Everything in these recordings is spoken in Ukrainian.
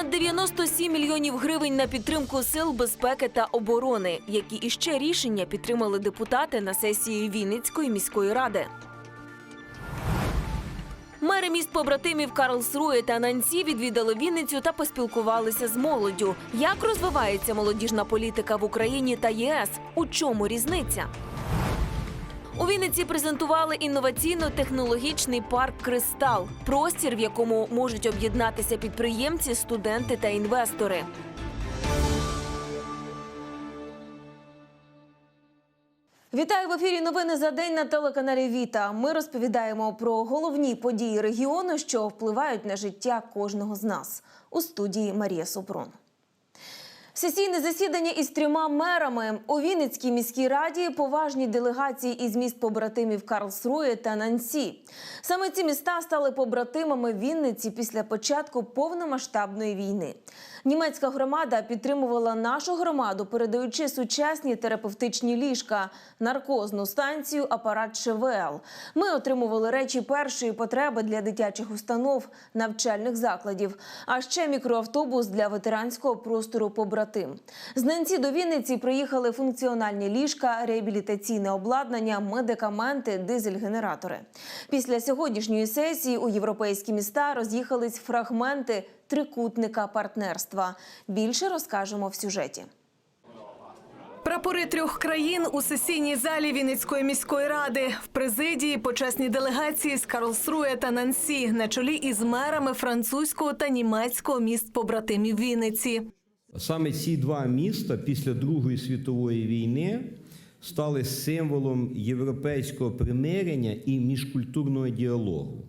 Понад 97 мільйонів гривень на підтримку сил безпеки та оборони, які іще рішення підтримали депутати на сесії Вінницької міської ради. Мери міст побратимів Карлсрує та Нансі відвідали Вінницю та поспілкувалися з молоддю. Як розвивається молодіжна політика в Україні та ЄС? У чому різниця? У Вінниці презентували інноваційно-технологічний парк Кристал простір, в якому можуть об'єднатися підприємці, студенти та інвестори. Вітаю в ефірі. Новини за день на телеканалі Віта. Ми розповідаємо про головні події регіону, що впливають на життя кожного з нас. У студії Марія Супрун. Сесійне засідання із трьома мерами у Вінницькій міській раді поважні делегації із міст побратимів Карлсрує та Нансі. Саме ці міста стали побратимами Вінниці після початку повномасштабної війни. Німецька громада підтримувала нашу громаду, передаючи сучасні терапевтичні ліжка, наркозну станцію, апарат ШВЛ. Ми отримували речі першої потреби для дитячих установ, навчальних закладів, а ще мікроавтобус для ветеранського простору побратим. З Ненці до Вінниці приїхали функціональні ліжка, реабілітаційне обладнання, медикаменти, дизель-генератори. Після сьогоднішньої сесії у європейські міста роз'їхались фрагменти трикутника партнерства. Більше розкажемо в сюжеті. Прапори трьох країн у сесійній залі Вінницької міської ради в президії почесні делегації з Карлсрує та Нансі на чолі із мерами французького та німецького міст побратимів Вінниці. Саме ці два міста після Другої світової війни стали символом європейського примирення і міжкультурного діалогу.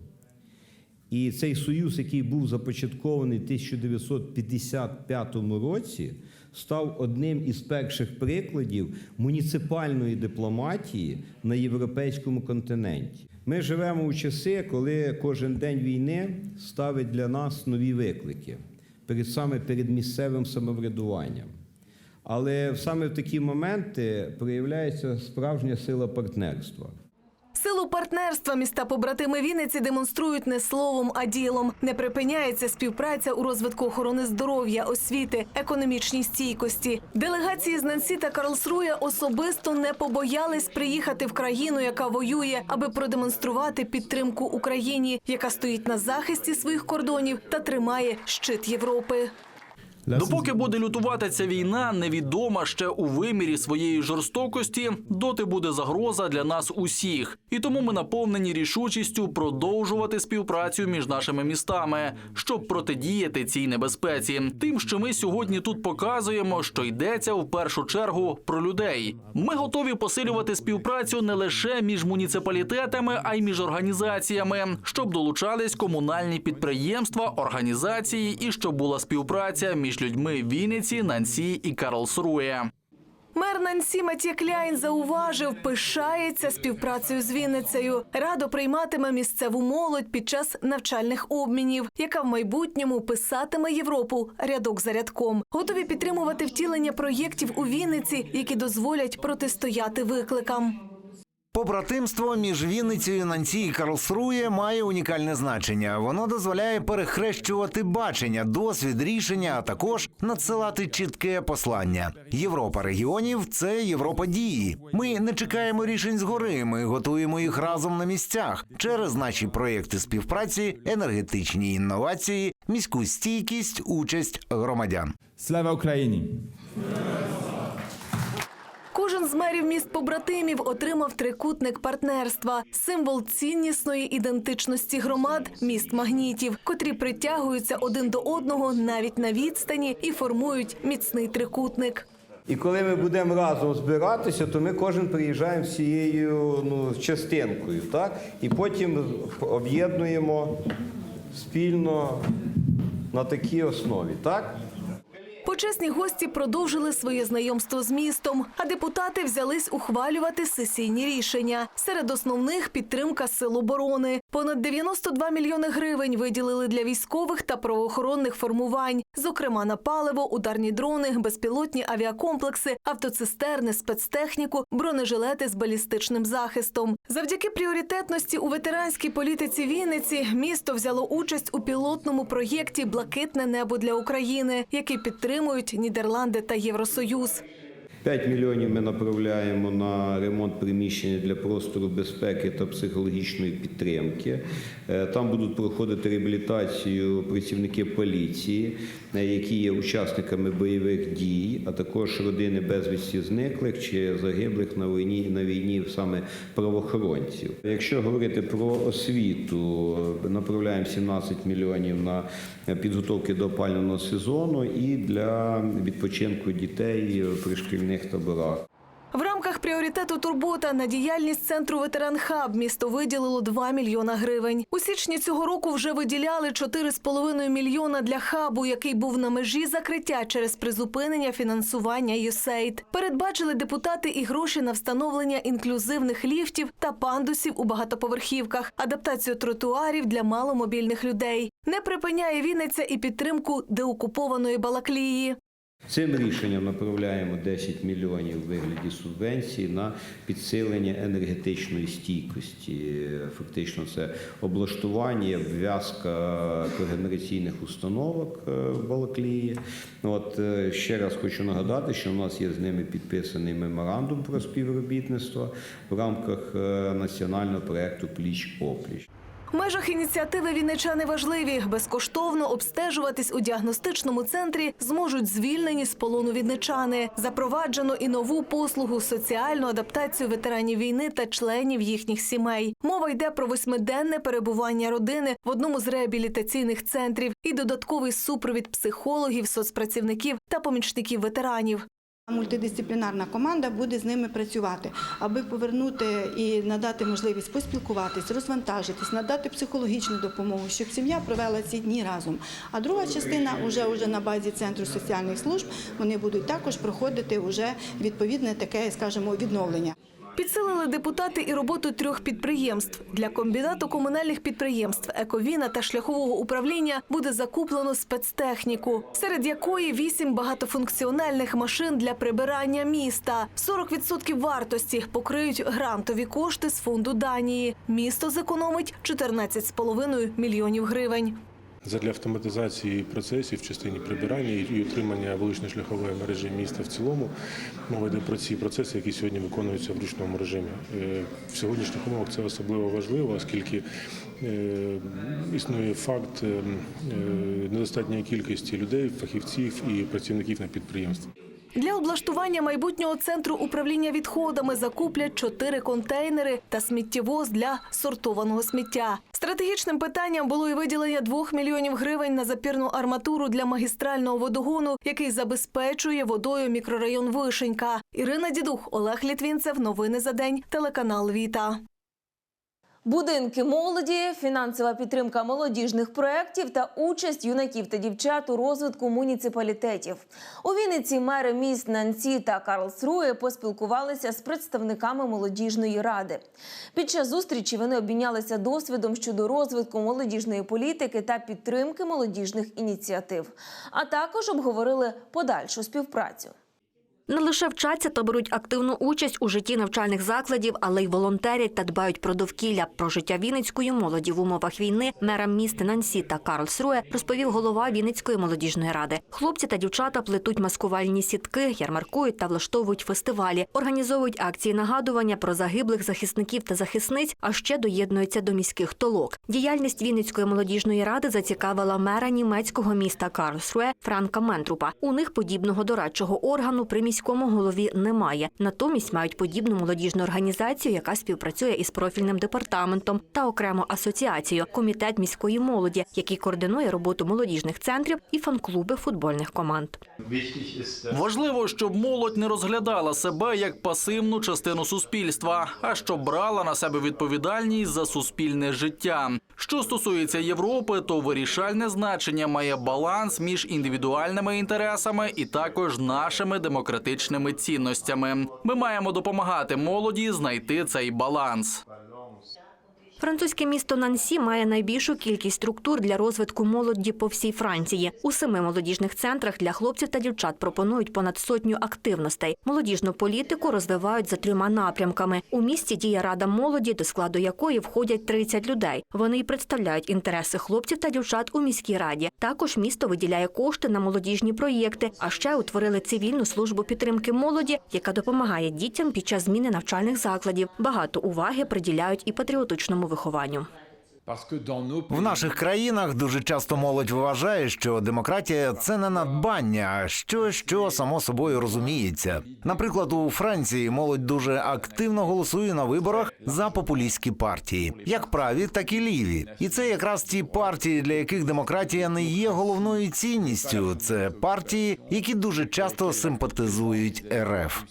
І цей союз, який був започаткований в 1955 році, став одним із перших прикладів муніципальної дипломатії на європейському континенті. Ми живемо у часи, коли кожен день війни ставить для нас нові виклики перед саме перед місцевим самоврядуванням. Але саме в такі моменти проявляється справжня сила партнерства. Силу партнерства міста побратими Вінниці демонструють не словом, а ділом. Не припиняється співпраця у розвитку охорони здоров'я, освіти, економічній стійкості. Делегації з Нансі та Карлсруя особисто не побоялись приїхати в країну, яка воює, аби продемонструвати підтримку Україні, яка стоїть на захисті своїх кордонів та тримає щит Європи. Допоки буде лютувати ця війна, невідома ще у вимірі своєї жорстокості, доти буде загроза для нас усіх. І тому ми наповнені рішучістю продовжувати співпрацю між нашими містами, щоб протидіяти цій небезпеці. Тим, що ми сьогодні тут показуємо, що йдеться в першу чергу про людей. Ми готові посилювати співпрацю не лише між муніципалітетами, а й між організаціями, щоб долучались комунальні підприємства, організації і щоб була співпраця між людьми Вінниці, Нансі і Карлсрує. Мер Нансі Матє Кляйн зауважив, пишається співпрацею з Вінницею. Радо прийматиме місцеву молодь під час навчальних обмінів, яка в майбутньому писатиме Європу рядок за рядком. Готові підтримувати втілення проєктів у Вінниці, які дозволять протистояти викликам. Побратимство між Вінницею, Нанці і Карлсрує має унікальне значення. Воно дозволяє перехрещувати бачення, досвід, рішення, а також надсилати чітке послання. Європа регіонів це Європа дії. Ми не чекаємо рішень згори. Ми готуємо їх разом на місцях через наші проєкти співпраці, енергетичні інновації, міську стійкість, участь громадян. Слава Україні! Кожен з мерів міст побратимів отримав трикутник партнерства, символ ціннісної ідентичності громад міст магнітів, котрі притягуються один до одного навіть на відстані і формують міцний трикутник. І коли ми будемо разом збиратися, то ми кожен приїжджаємо з цією ну, частинкою, так? І потім об'єднуємо спільно на такій основі, так? Почесні гості продовжили своє знайомство з містом, а депутати взялись ухвалювати сесійні рішення. Серед основних підтримка сил оборони. Понад 92 мільйони гривень виділили для військових та правоохоронних формувань, зокрема на паливо, ударні дрони, безпілотні авіакомплекси, автоцистерни, спецтехніку, бронежилети з балістичним захистом. Завдяки пріоритетності у ветеранській політиці Вінниці місто взяло участь у пілотному проєкті Блакитне небо для України, який підтримують Нідерланди та Євросоюз. 5 мільйонів ми направляємо на ремонт приміщення для простору безпеки та психологічної підтримки. Е, Там будуть проходити реабілітацію працівники поліції, які є учасниками бойових дій, а також родини безвісті зниклих чи загиблих на війні на війні саме правоохоронців. Якщо говорити про освіту, направляємо 17 мільйонів на підготовки до опалювального сезону і для відпочинку дітей в пришкільних таборах. В рамках пріоритету турбота на діяльність центру ветеран хаб місто виділило 2 мільйона гривень. У січні цього року вже виділяли 4,5 мільйона для хабу, який був на межі закриття через призупинення фінансування ЮСЕЙД. Передбачили депутати і гроші на встановлення інклюзивних ліфтів та пандусів у багатоповерхівках, адаптацію тротуарів для маломобільних людей. Не припиняє Вінниця і підтримку деокупованої Балаклії. Цим рішенням направляємо 10 мільйонів у вигляді субвенцій на підсилення енергетичної стійкості. Фактично, це облаштування, обв'язка когенераційних установок е, в Балаклії. От е, ще раз хочу нагадати, що у нас є з ними підписаний меморандум про співробітництво в рамках е, національного проекту Пліч опліч. Межах ініціативи вінничани важливі. Безкоштовно обстежуватись у діагностичному центрі зможуть звільнені з полону вінничани. Запроваджено і нову послугу соціальну адаптацію ветеранів війни та членів їхніх сімей. Мова йде про восьмиденне перебування родини в одному з реабілітаційних центрів і додатковий супровід психологів, соцпрацівників та помічників ветеранів. Мультидисциплінарна команда буде з ними працювати, аби повернути і надати можливість поспілкуватись, розвантажитись, надати психологічну допомогу, щоб сім'я провела ці дні разом. А друга частина вже уже на базі центру соціальних служб вони будуть також проходити вже відповідне таке, скажімо, відновлення. Підсилили депутати і роботу трьох підприємств. Для комбінату комунальних підприємств Ековіна та шляхового управління буде закуплено спецтехніку, серед якої вісім багатофункціональних машин для прибирання міста. 40% вартості покриють грантові кошти з фонду Данії. Місто зекономить 14,5 мільйонів гривень. Задля автоматизації процесів в частині прибирання і утримання вулично-шляхової мережі міста в цілому мова йде про ці процеси, які сьогодні виконуються в ручному режимі. Е, В сьогоднішніх умовах це особливо важливо, оскільки е, існує факт е, е, недостатньої кількості людей, фахівців і працівників на підприємстві. Для облаштування майбутнього центру управління відходами закуплять чотири контейнери та сміттєвоз для сортованого сміття. Стратегічним питанням було і виділення двох мільйонів гривень на запірну арматуру для магістрального водогону, який забезпечує водою мікрорайон Вишенька. Ірина Дідух, Олег Літвінцев. Новини за день. Телеканал Віта. Будинки молоді, фінансова підтримка молодіжних проєктів та участь юнаків та дівчат у розвитку муніципалітетів. У Вінниці мери міст Нанці та Карлсрує поспілкувалися з представниками молодіжної ради. Під час зустрічі вони обмінялися досвідом щодо розвитку молодіжної політики та підтримки молодіжних ініціатив, а також обговорили подальшу співпрацю. Не лише вчаться та беруть активну участь у житті навчальних закладів, але й волонтерять та дбають про довкілля. Про життя вінницької молоді в умовах війни мерам міст Нансі та Карлсруе розповів голова Вінницької молодіжної ради. Хлопці та дівчата плетуть маскувальні сітки, ярмаркують та влаштовують фестивалі, організовують акції нагадування про загиблих захисників та захисниць, а ще доєднуються до міських толок. Діяльність Вінницької молодіжної ради зацікавила мера німецького міста Карлсруе Франка Ментрупа. У них подібного дорадчого органу при міському голові немає. Натомість мають подібну молодіжну організацію, яка співпрацює із профільним департаментом та окремо асоціацію комітет міської молоді, який координує роботу молодіжних центрів і фан-клуби футбольних команд. Важливо, щоб молодь не розглядала себе як пасивну частину суспільства, а щоб брала на себе відповідальність за суспільне життя. Що стосується Європи, то вирішальне значення має баланс між індивідуальними інтересами і також нашими демократичними цінностями. Ми маємо допомагати молоді знайти цей баланс. Французьке місто Нансі має найбільшу кількість структур для розвитку молоді по всій Франції. У семи молодіжних центрах для хлопців та дівчат пропонують понад сотню активностей. Молодіжну політику розвивають за трьома напрямками. У місті діє рада молоді, до складу якої входять 30 людей. Вони й представляють інтереси хлопців та дівчат у міській раді. Також місто виділяє кошти на молодіжні проєкти, а ще утворили цивільну службу підтримки молоді, яка допомагає дітям під час зміни навчальних закладів. Багато уваги приділяють і патріотичному вихованню. В наших країнах дуже часто молодь вважає, що демократія це не надбання, щось, що само собою розуміється. Наприклад, у Франції молодь дуже активно голосує на виборах за популістські партії, як праві, так і ліві. І це якраз ті партії, для яких демократія не є головною цінністю. Це партії, які дуже часто симпатизують РФ.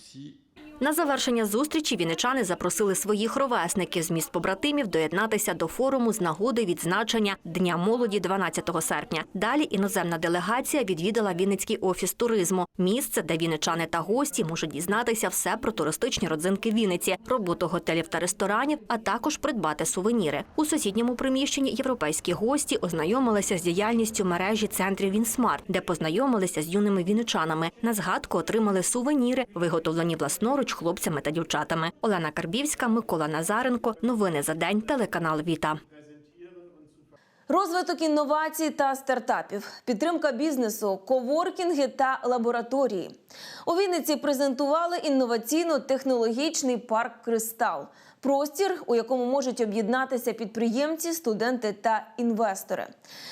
На завершення зустрічі вінничани запросили своїх ровесників з міст побратимів доєднатися до форуму з нагоди відзначення Дня молоді 12 серпня. Далі іноземна делегація відвідала Вінницький офіс туризму, місце, де вінничани та гості можуть дізнатися все про туристичні родзинки Вінниці, роботу готелів та ресторанів, а також придбати сувеніри. У сусідньому приміщенні європейські гості ознайомилися з діяльністю мережі центрів Вінсмарт, де познайомилися з юними вінничанами. На згадку отримали сувеніри, виготовлені власноруч хлопцями та дівчатами. Олена Карбівська, Микола Назаренко. Новини за день. Телеканал Віта. Розвиток інновацій та стартапів, підтримка бізнесу, коворкінги та лабораторії. У Вінниці презентували інноваційно-технологічний парк Кристал. Простір, у якому можуть об'єднатися підприємці, студенти та інвестори.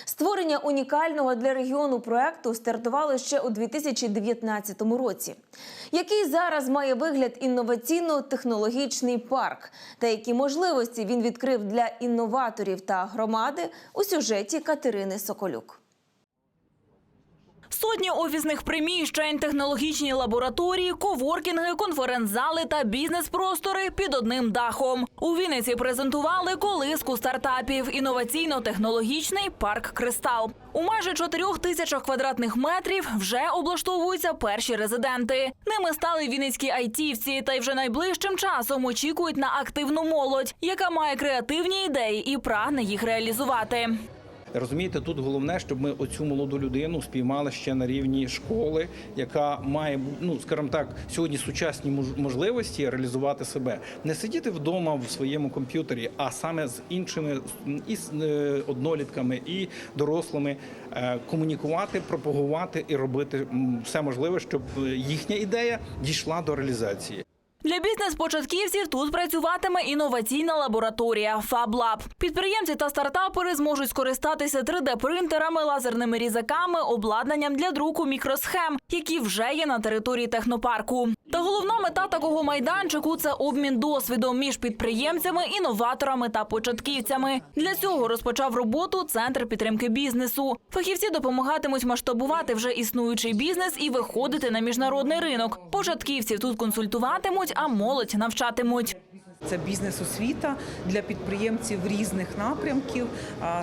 Створення унікального для регіону проекту стартувало ще у 2019 році. Який зараз має вигляд інноваційно-технологічний парк та які можливості він відкрив для інноваторів та громади у сюжеті Катерини Соколюк. Сотні офісних приміщень, технологічні лабораторії, коворкінги, конференц-зали та бізнес-простори під одним дахом. У Вінниці презентували колиску стартапів інноваційно-технологічний парк Кристал. У майже чотирьох тисячах квадратних метрів вже облаштовуються перші резиденти. Ними стали вінницькі айтівці, та й вже найближчим часом очікують на активну молодь, яка має креативні ідеї і прагне їх реалізувати. Розумієте, тут головне, щоб ми оцю молоду людину спіймали ще на рівні школи, яка має ну скажімо так, сьогодні сучасні мож- можливості реалізувати себе, не сидіти вдома в своєму комп'ютері, а саме з іншими і з е, однолітками, і дорослими е, комунікувати, пропагувати і робити все можливе, щоб е, їхня ідея дійшла до реалізації. Для бізнес-початківців тут працюватиме інноваційна лабораторія FabLab. Підприємці та стартапери зможуть скористатися 3D-принтерами, лазерними різаками, обладнанням для друку мікросхем, які вже є на території технопарку. Та головна мета такого майданчику це обмін досвідом між підприємцями, інноваторами та початківцями. Для цього розпочав роботу центр підтримки бізнесу. Фахівці допомагатимуть масштабувати вже існуючий бізнес і виходити на міжнародний ринок. Початківців тут консультуватимуть, а молодь навчатимуть. Це бізнес-освіта для підприємців різних напрямків.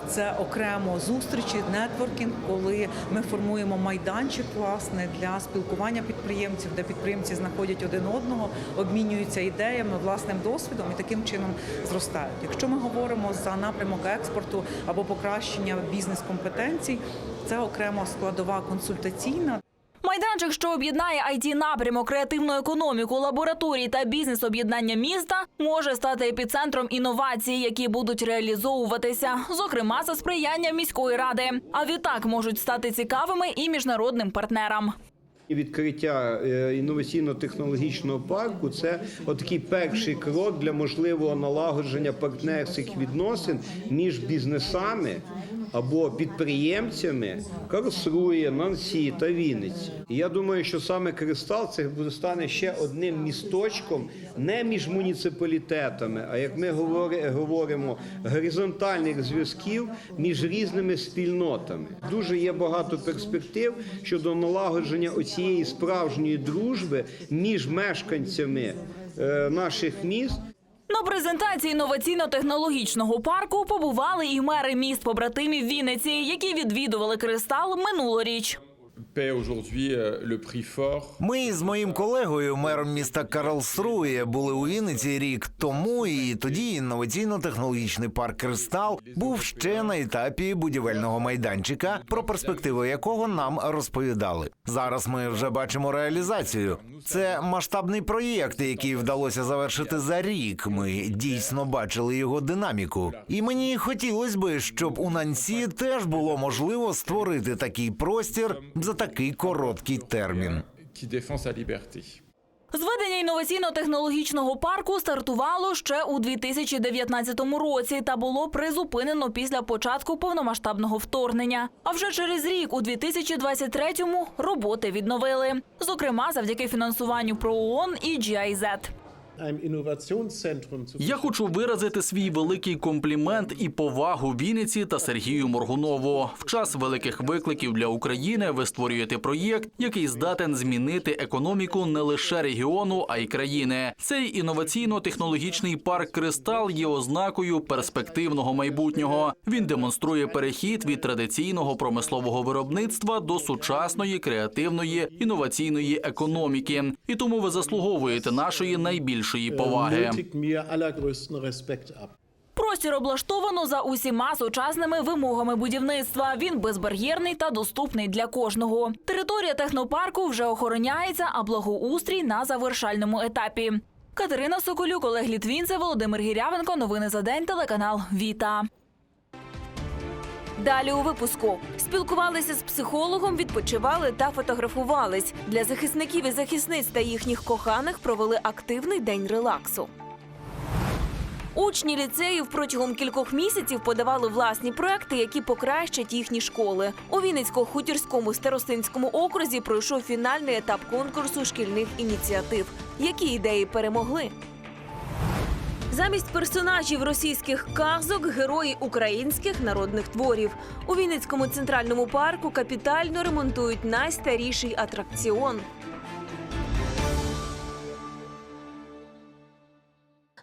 Це окремо зустрічі, нетворкінг, коли ми формуємо майданчик власне для спілкування підприємців, де підприємці знаходять один одного, обмінюються ідеями, власним досвідом і таким чином зростають. Якщо ми говоримо за напрямок експорту або покращення бізнес-компетенцій, це окремо складова консультаційна. Майданчик, що об'єднає it напрямок, креативну економіку, лабораторії та бізнес-об'єднання міста, може стати епіцентром інновацій, які будуть реалізовуватися, зокрема за сприяння міської ради. А відтак можуть стати цікавими і міжнародним партнерам. І Відкриття е, інноваційно-технологічного парку це отакий перший крок для можливого налагодження партнерських відносин між бізнесами або підприємцями Карсрує, Нансі та Вінниці. І я думаю, що саме Кристал це буде стане ще одним місточком не між муніципалітетами, а як ми говоримо, горизонтальних зв'язків між різними спільнотами. Дуже є багато перспектив щодо налагодження оцієї справжньої дружби між мешканцями е, наших міст. На презентації інноваційно-технологічного парку побували і мери міст побратимів Вінниці, які відвідували кристал минулоріч. Ми з моїм колегою, мером міста Карлсрує, були у Вінниці рік тому, і тоді інноваційно-технологічний парк Кристал був ще на етапі будівельного майданчика, про перспективи якого нам розповідали. Зараз ми вже бачимо реалізацію. Це масштабний проєкт, який вдалося завершити за рік. Ми дійсно бачили його динаміку. І мені хотілося би, щоб у Нансі теж було можливо створити такий простір за такий короткий термін. Зведення інноваційно-технологічного парку стартувало ще у 2019 році та було призупинено після початку повномасштабного вторгнення. А вже через рік, у 2023-му, роботи відновили. Зокрема, завдяки фінансуванню ПРООН і GIZ. Я хочу виразити свій великий комплімент і повагу Вінниці та Сергію Моргунову. В час великих викликів для України ви створюєте проєкт, який здатен змінити економіку не лише регіону, а й країни. Цей інноваційно-технологічний парк Кристал є ознакою перспективного майбутнього. Він демонструє перехід від традиційного промислового виробництва до сучасної, креативної, інноваційної економіки. І тому ви заслуговуєте нашої найбільшої поваги. Простір облаштовано за усіма сучасними вимогами будівництва. Він безбар'єрний та доступний для кожного. Територія технопарку вже охороняється, а благоустрій на завершальному етапі. Катерина Соколюк, Олег Літвінце, Володимир Гірявенко. Новини за день. Телеканал Віта. Далі у випуску спілкувалися з психологом, відпочивали та фотографувались. Для захисників і захисниць та їхніх коханих провели активний день релаксу. Учні ліцеїв протягом кількох місяців подавали власні проекти, які покращать їхні школи. У Вінницько-Хутірському старостинському окрузі пройшов фінальний етап конкурсу шкільних ініціатив. Які ідеї перемогли? Замість персонажів російських казок герої українських народних творів. У Вінницькому центральному парку капітально ремонтують найстаріший атракціон.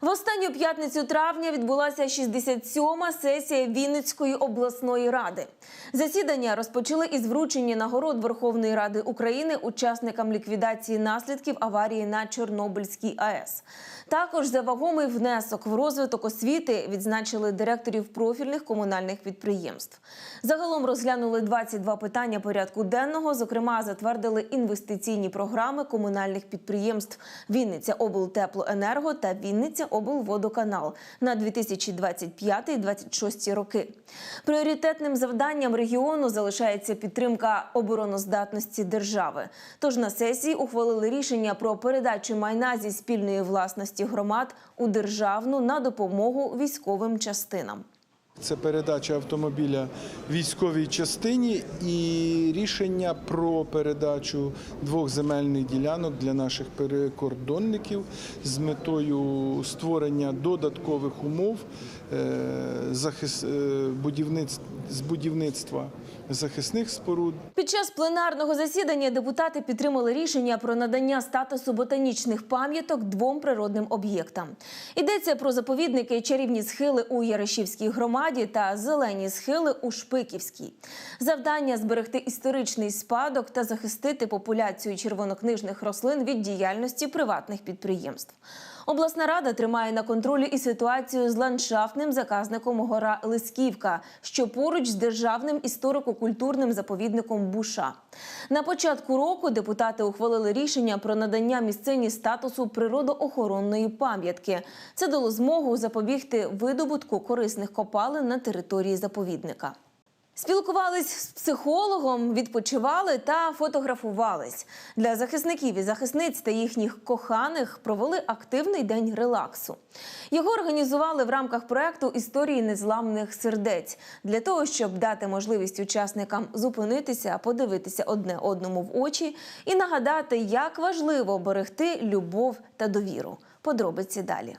В останню п'ятницю травня відбулася 67-ма сесія Вінницької обласної ради. Засідання розпочали із вручення нагород Верховної Ради України учасникам ліквідації наслідків аварії на Чорнобильській АЕС. Також за вагомий внесок в розвиток освіти відзначили директорів профільних комунальних підприємств. Загалом розглянули 22 питання порядку денного. Зокрема, затвердили інвестиційні програми комунальних підприємств Вінниця облтеплоенерго та Вінниця облводоканал на 2025-2026 роки. Пріоритетним завданням регіону залишається підтримка обороноздатності держави. Тож на сесії ухвалили рішення про передачу майна зі спільної власності громад у державну на допомогу військовим частинам. Це передача автомобіля військовій частині і рішення про передачу двох земельних ділянок для наших перекордонників з метою створення додаткових умов е, е, з будівництва захисних споруд Під час пленарного засідання депутати підтримали рішення про надання статусу ботанічних пам'яток двом природним об'єктам. Йдеться про заповідники чарівні схили у Ярешівській громаді та зелені схили у Шпиківській. Завдання зберегти історичний спадок та захистити популяцію червонокнижних рослин від діяльності приватних підприємств. Обласна рада тримає на контролі і ситуацію з ландшафтним заказником гора Лисківка, що поруч з державним історико-культурним заповідником Буша. На початку року депутати ухвалили рішення про надання місцині статусу природоохоронної пам'ятки. Це дало змогу запобігти видобутку корисних копалин на території заповідника. Спілкувались з психологом, відпочивали та фотографувались. Для захисників і захисниць та їхніх коханих провели активний день релаксу. Його організували в рамках проекту Історії незламних сердець для того, щоб дати можливість учасникам зупинитися, подивитися одне одному в очі і нагадати, як важливо берегти любов та довіру. Подробиці далі.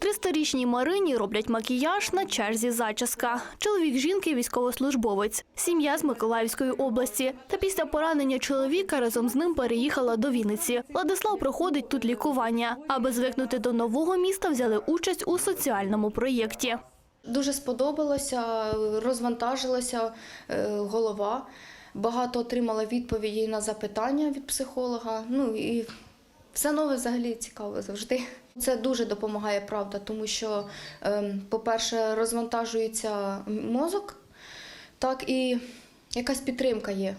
300-річній Марині роблять макіяж на черзі зачіска. Чоловік жінки – військовослужбовець. Сім'я з Миколаївської області. Та після поранення чоловіка разом з ним переїхала до Вінниці. Владислав проходить тут лікування. Аби звикнути до нового міста, взяли участь у соціальному проєкті. Дуже сподобалося, розвантажилася е, голова. Багато отримала відповіді на запитання від психолога. Ну і все нове взагалі цікаво завжди. Це дуже допомагає, правда, тому що, ем, по-перше, розвантажується мозок, так і якась підтримка є.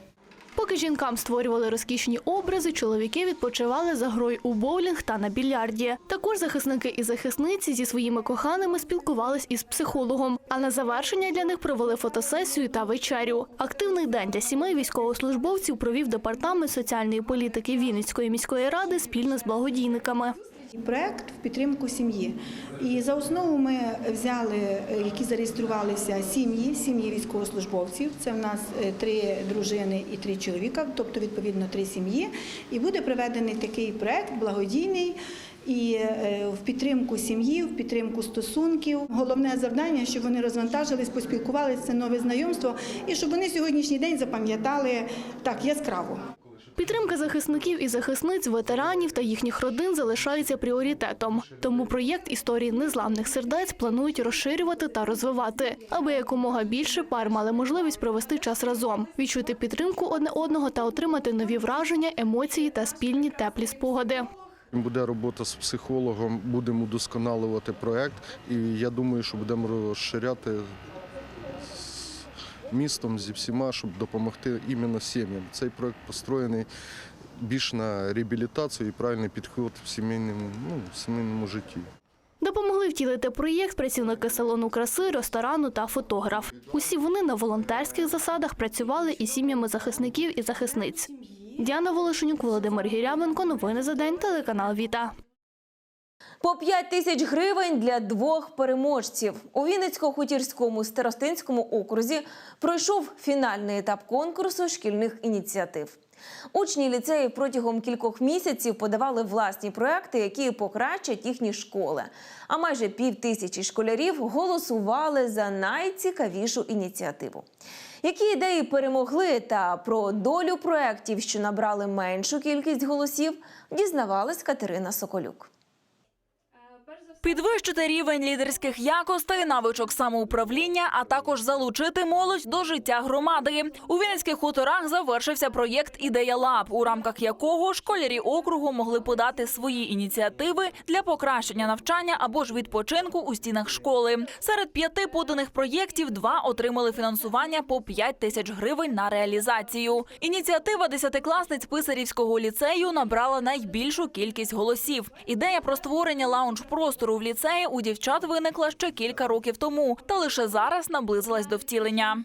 Поки жінкам створювали розкішні образи, чоловіки відпочивали за грою у боулінг та на більярді. Також захисники і захисниці зі своїми коханими спілкувались із психологом. А на завершення для них провели фотосесію та вечерю. Активний день для сімей військовослужбовців провів департамент соціальної політики Вінницької міської ради спільно з благодійниками. Проект в підтримку сім'ї. І за основу ми взяли, які зареєструвалися сім'ї, сім'ї військовослужбовців. Це в нас е, три дружини і три чоловіка, тобто відповідно три сім'ї. І буде проведений такий проект благодійний. І е, в підтримку сім'ї, в підтримку стосунків. Головне завдання, щоб вони розвантажились, поспілкувалися, це нове знайомство, і щоб вони сьогоднішній день запам'ятали так яскраво. Підтримка захисників і захисниць, ветеранів та їхніх родин залишається пріоритетом. Тому проєкт історії незламних сердець планують розширювати та розвивати, аби якомога більше пар мали можливість провести час разом, відчути підтримку одне одного та отримати нові враження, емоції та спільні теплі спогади. Буде робота з психологом, будемо удосконалювати проект, і я думаю, що будемо розширяти містом зі всіма, щоб допомогти іменно сім'ям. Цей проект построєний більш на реабілітацію і правильний підход в сімейному, ну, в сімейному житті. Допомогли втілити проєкт працівники салону краси, ресторану та фотограф. Усі вони на волонтерських засадах працювали із сім'ями захисників і захисниць. Діана Волошенюк, Володимир Гірявенко. Новини за день. Телеканал Віта. По 5 тисяч гривень для двох переможців у Вінницько-Хутірському старостинському окрузі пройшов фінальний етап конкурсу шкільних ініціатив. Учні ліцею протягом кількох місяців подавали власні проекти, які покращать їхні школи. А майже пів тисячі школярів голосували за найцікавішу ініціативу. Які ідеї перемогли та про долю проєктів, що набрали меншу кількість голосів, дізнавалась Катерина Соколюк. Підвищити рівень лідерських якостей, навичок самоуправління, а також залучити молодь до життя громади. У Вінницьких хуторах завершився проєкт Ідея Лаб, у рамках якого школярі округу могли подати свої ініціативи для покращення навчання або ж відпочинку у стінах школи. Серед п'яти поданих проєктів два отримали фінансування по 5 тисяч гривень на реалізацію. Ініціатива десятикласниць писарівського ліцею набрала найбільшу кількість голосів. Ідея про створення лаунж-простору в ліцеї у дівчат виникла ще кілька років тому, та лише зараз наблизилась до втілення.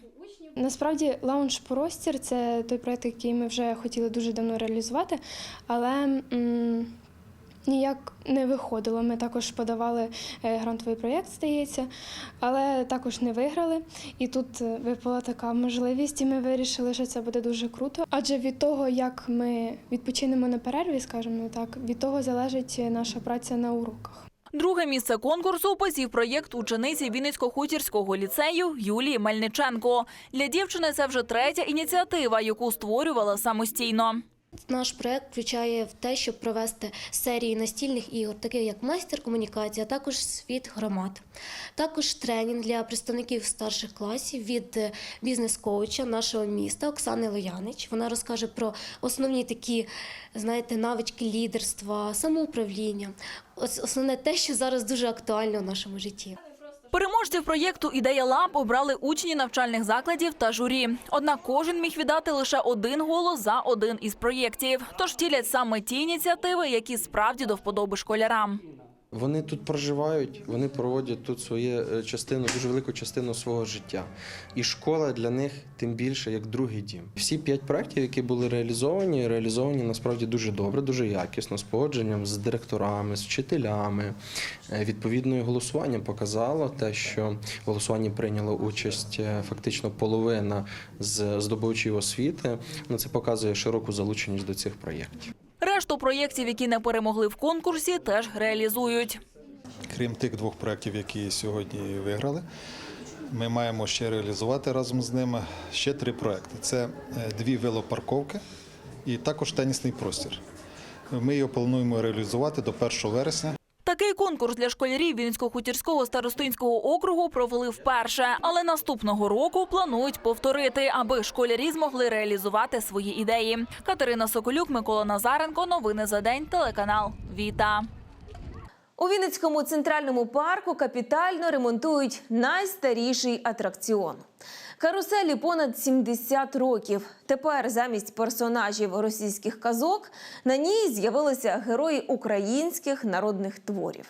Насправді, лаунж простір це той проект, який ми вже хотіли дуже давно реалізувати, але ніяк не виходило. Ми також подавали е, грантовий проєкт, здається, але також не виграли. І тут е, випала така можливість, і ми вирішили, що це буде дуже круто. Адже від того, як ми відпочинемо на перерві, скажімо так, від того залежить наша праця на уроках. Друге місце конкурсу посів проєкт учениці Вінницько-Хутірського ліцею Юлії Мельниченко. Для дівчини це вже третя ініціатива, яку створювала самостійно. Наш проект включає в те, щоб провести серії настільних ігор, таких як майстер комунікація, також світ громад. Також тренінг для представників старших класів від бізнес-коуча нашого міста Оксани Лоянич. Вона розкаже про основні такі, знаєте, навички лідерства, самоуправління. Ос- Основне те, що зараз дуже актуально в нашому житті. Переможців проєкту Ідея Лаб обрали учні навчальних закладів та журі. Однак кожен міг віддати лише один голос за один із проєктів. Тож втілять саме ті ініціативи, які справді до вподоби школярам. Вони тут проживають, вони проводять тут свою е, частину, дуже велику частину свого життя. І школа для них тим більше як другий дім. Всі п'ять проєктів, які були реалізовані, реалізовані насправді дуже добре, дуже якісно, з погодженням з директорами, з вчителями. Е, Відповідно, голосування показало те, що в голосуванні прийняло участь е, фактично половина з здобувачів освіти. Ну, це показує широку залученість до цих проєктів. Решту проєктів, які не перемогли в конкурсі, теж реалізують. крім тих двох проєктів, які сьогодні виграли, ми маємо ще реалізувати разом з ними ще три проекти: це е, дві велопарковки і також тенісний простір. Ми його плануємо реалізувати до 1 вересня. Такий конкурс для школярів Вінсько-Хутірського старостинського округу провели вперше, але наступного року планують повторити, аби школярі змогли реалізувати свої ідеї. Катерина Соколюк, Микола Назаренко. Новини за день. Телеканал Віта. У Вінницькому центральному парку капітально ремонтують найстаріший атракціон. Каруселі понад 70 років. Тепер замість персонажів російських казок на ній з'явилися герої українських народних творів.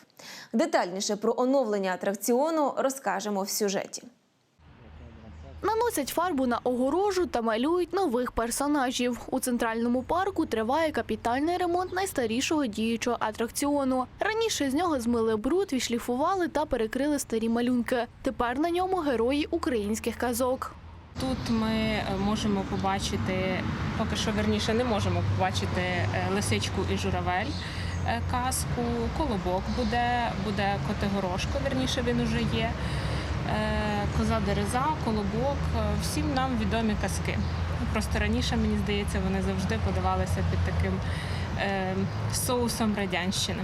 Детальніше про оновлення атракціону розкажемо в сюжеті. Наносять фарбу на огорожу та малюють нових персонажів. У центральному парку триває капітальний ремонт найстарішого діючого атракціону. Раніше з нього змили бруд, відшліфували та перекрили старі малюнки. Тепер на ньому герої українських казок. Тут ми е, можемо побачити, поки що верніше не можемо побачити е, лисичку і журавель. е, Казку, колобок буде, буде Котигорошко, верніше він уже є. Е, Коза Дереза, колобок, е, всім нам відомі казки. Просто раніше, мені здається, вони завжди подавалися під таким е, соусом радянщини.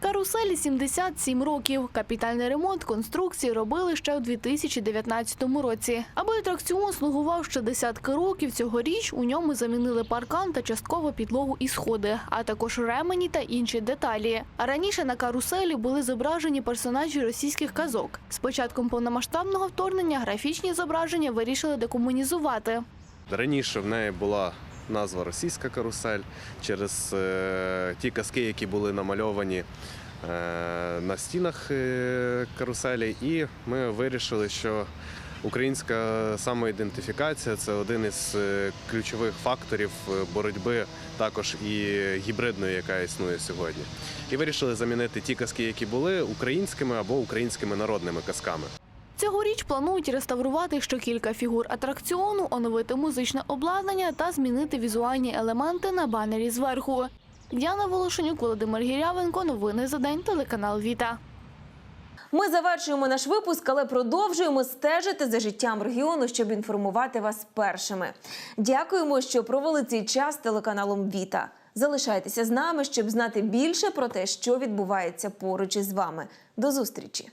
Каруселі 77 років. Капітальний ремонт конструкції робили ще у 2019 році. Аби атракціон слугував ще десятки років, цьогоріч у ньому замінили паркан та частково підлогу і сходи, а також ремені та інші деталі. А раніше на каруселі були зображені персонажі російських казок. З початком повномасштабного вторгнення графічні зображення вирішили декомунізувати. Раніше в неї була назва Російська карусель через е, ті казки, які були намальовані е, на стінах е, каруселі, і ми вирішили, що українська самоідентифікація це один із ключових факторів боротьби також і гібридної, яка існує сьогодні. І вирішили замінити ті казки, які були українськими або українськими народними казками. Цьогоріч планують реставрувати ще кілька фігур атракціону, оновити музичне обладнання та змінити візуальні елементи на банері зверху. Діана Волошенюк, Володимир Гірявенко. Новини за день. Телеканал Віта. Ми завершуємо наш випуск, але продовжуємо стежити за життям регіону, щоб інформувати вас першими. Дякуємо, що провели цей час телеканалом Віта. Залишайтеся з нами, щоб знати більше про те, що відбувається поруч із вами. До зустрічі!